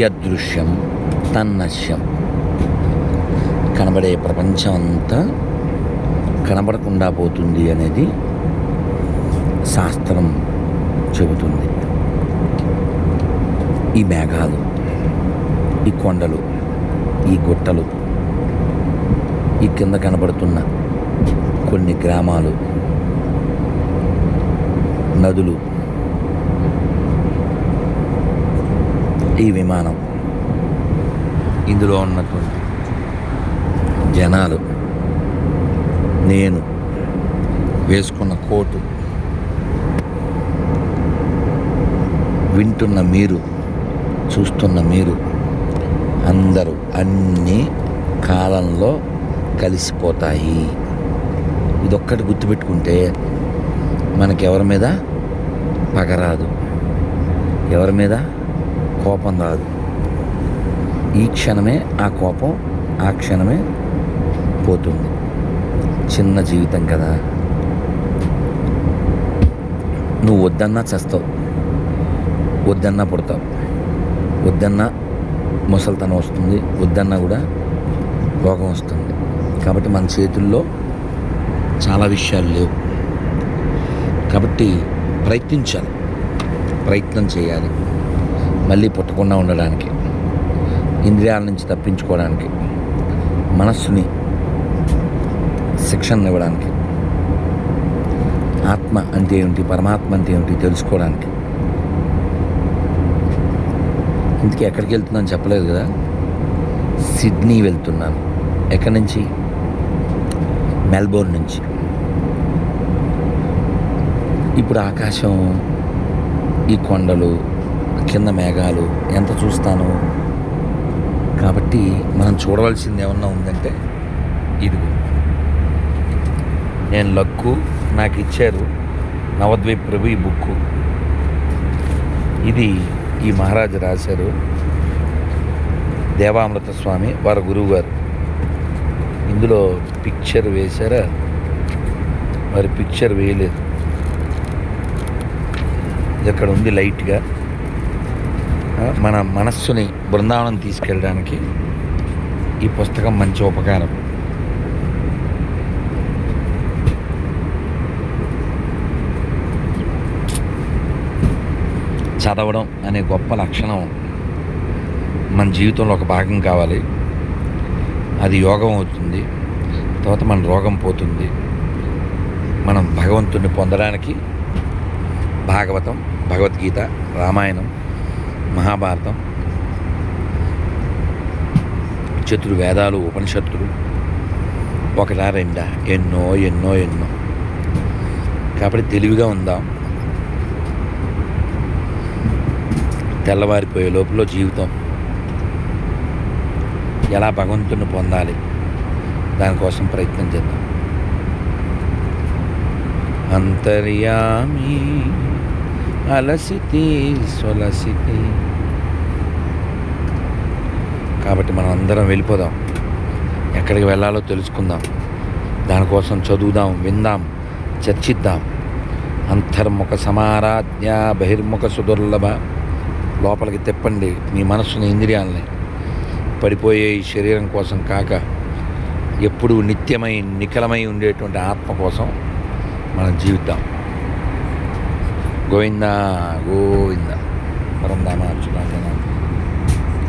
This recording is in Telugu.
యదృశ్యం తన్నశ్యం. కనబడే ప్రపంచం అంతా కనబడకుండా పోతుంది అనేది శాస్త్రం చెబుతుంది. ఈ మేఘాలు ఈ కొండలు ఈ గుట్టలు ఈ కింద కనబడుతున్న కొన్ని గ్రామాలు నదులు ఈ విమానం. ఇందులో ఉన్నటువంటి జనాలు నేను వేసుకున్న కోటు వింటున్న మీరు చూస్తున్న మీరు అందరూ అన్ని కాలంలో కలిసిపోతాయి. ఇదొక్కటి గుర్తుపెట్టుకుంటే మనకెవరి మీద? పగరాదు. ఎవరి మీద? కోపం రాదు. ఈ క్షణమే ఆ కోపం ఆ క్షణమే పోతుంది. చిన్న జీవితం కదా. నువ్వు వద్దన్నా చస్తావు. వద్దన్నా పుడతావు. వద్దన్నా ముసలితనం వస్తుంది. వద్దన్నా కూడా రోగం వస్తుంది. కాబట్టి మన చేతుల్లో చాలా విషయాలు లేవు. కాబట్టి ప్రయత్నించాలి. ప్రయత్నం చేయాలి. మళ్ళీ పుట్టకుండా ఉండడానికి ఇంద్రియాల నుంచి తప్పించుకోవడానికి మనస్సుని శిక్షణ ఇవ్వడానికి ఆత్మ అంటే ఏమిటి పరమాత్మ అంటే ఏమిటి తెలుసుకోవడానికి. ఇంతకీ ఎక్కడికి వెళ్తున్నాను చెప్పలేదు కదా? సిడ్నీ వెళ్తున్నాను. ఎక్కడి నుంచి? మెల్బోర్న్ నుంచి. ఇప్పుడు ఆకాశం ఈ కొండలు కింద మేఘాలు ఎంత చూస్తాను? కాబట్టి మనం చూడవలసింది ఏమన్నా ఉందంటే ఇది నేను లక్కు నాకు ఇచ్చారు నవద్వీప్ ప్రభు ఈ బుక్కు. ఇది ఈ మహారాజు రాశారు దేవామృత స్వామి వారి గురువు గారు ఇందులో పిక్చర్ వేశారా? వారి పిక్చర్ వేయలేదు. ఇక్కడ ఉంది లైట్గా మన మనస్సుని బృందావనం తీసుకెళ్ళడానికి ఈ పుస్తకం మంచి ఉపకారం. చదవడం అనే గొప్ప లక్షణం మన జీవితంలో ఒక భాగం కావాలి. అది యోగం అవుతుంది. తర్వాత మన రోగం పోతుంది. మనం భగవంతుడిని పొందడానికి భాగవతం భగవద్గీత రామాయణం మహాభారతం చతుర్వేదాలు ఉపనిషత్తులు ఒకటా రెండా ఎన్నో ఎన్నో ఎన్నో. కాబట్టి తెలివిగా ఉందాం. తెల్లవారిపోయే లోపల జీవితం ఎలా భగవంతుని పొందాలి దానికోసం ప్రయత్నం చేద్దాం. అంతర్యామి అలసితి సొలసితి కాబట్టి మనం అందరం వెళ్ళిపోదాం. ఎక్కడికి వెళ్ళాలో తెలుసుకుందాం. దానికోసం చదువుదాం విందాం చర్చిద్దాం. అంతర్ముఖ సమారాధ్య బహిర్ముఖ సుదుర్లభ. లోపలికి తిప్పండి. మీ మనస్సుని ఇంద్రియాలని పడిపోయే ఈ శరీరం కోసం కాక ఎప్పుడూ నిత్యమై నిఖలమై ఉండేటువంటి ఆత్మ కోసం మనం జీవిద్దాం. கோவிந்தா கோவிந்தா பரந்தாமா அச்சுதாந்தனா